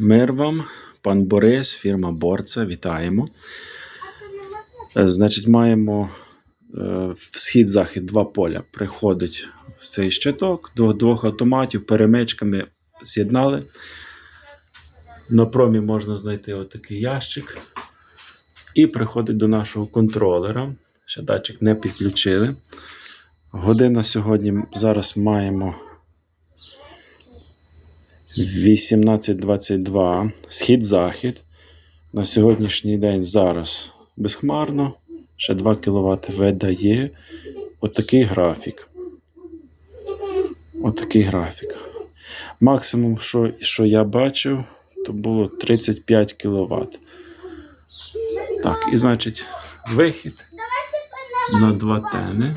Мир вам, пан Борис, фірма Борца. Вітаємо. Е, Значить, маємо е, схід-захід два поля. Приходить цей щиток, до двох автоматів, перемичками з'єднали. На промі можна знайти отакий ящик. І приходить до нашого контролера. Ще датчик не підключили. Година сьогодні зараз маємо 18.22. Схід-захід. На сьогоднішній день зараз безхмарно. Ще 2 кВт видає. Отакий графік. Отакий графік. Максимум, що, що я бачив, то було 35 кВт. Так, і значить, вихід на два тени.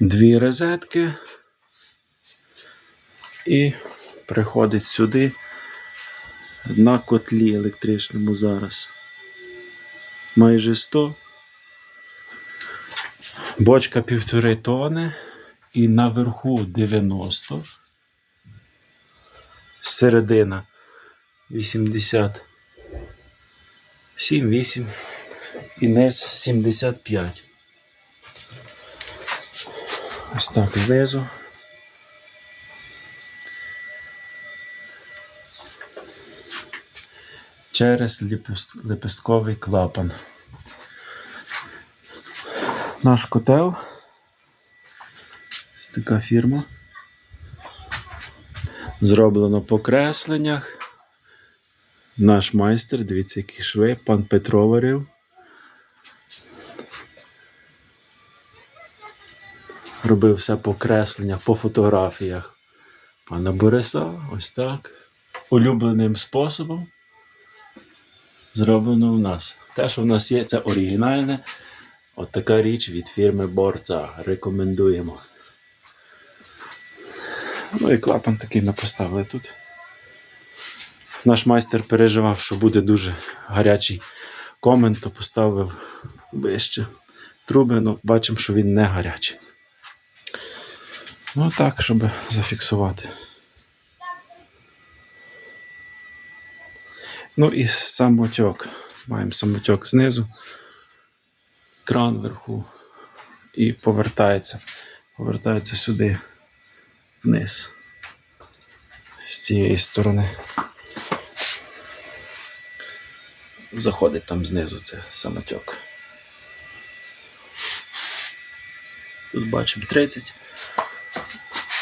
Дві розетки. І приходить сюди на котлі електричному зараз. Майже 100. Бочка півтори тони. І наверху 90. Середина 80. 7-8. І низ 75. Ось так знизу. Через лепестковий клапан. Наш котел. Ось така фірма. Зроблено по кресленнях. Наш майстер, дивіться, які шви, пан Петро варив. Робив все по кресленнях, по фотографіях пана Бориса. Ось так. Улюбленим способом. Зроблено в нас. Те, що в нас є, це оригінальне. От така річ від фірми Борца. Рекомендуємо. Ну і клапан такий ми поставили тут. Наш майстер переживав, що буде дуже гарячий комент, то поставив вище труби, ну бачимо, що він не гарячий. Ну так, щоб зафіксувати. Ну і самотьок. Маємо самотьок знизу, кран вверху і повертається. Повертається сюди вниз. З цієї сторони. Заходить там знизу це самотьок. Тут бачимо 30.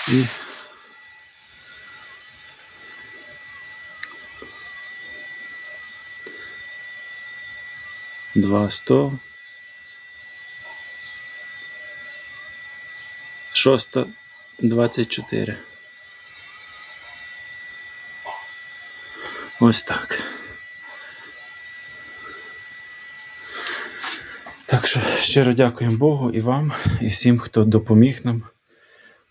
І Два сто. Шоста двадцять чотири. Ось так. Так що щиро дякуємо Богу і вам, і всім, хто допоміг нам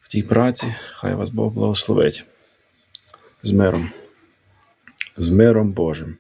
в тій праці. Хай вас Бог благословить. З миром. З миром Божим.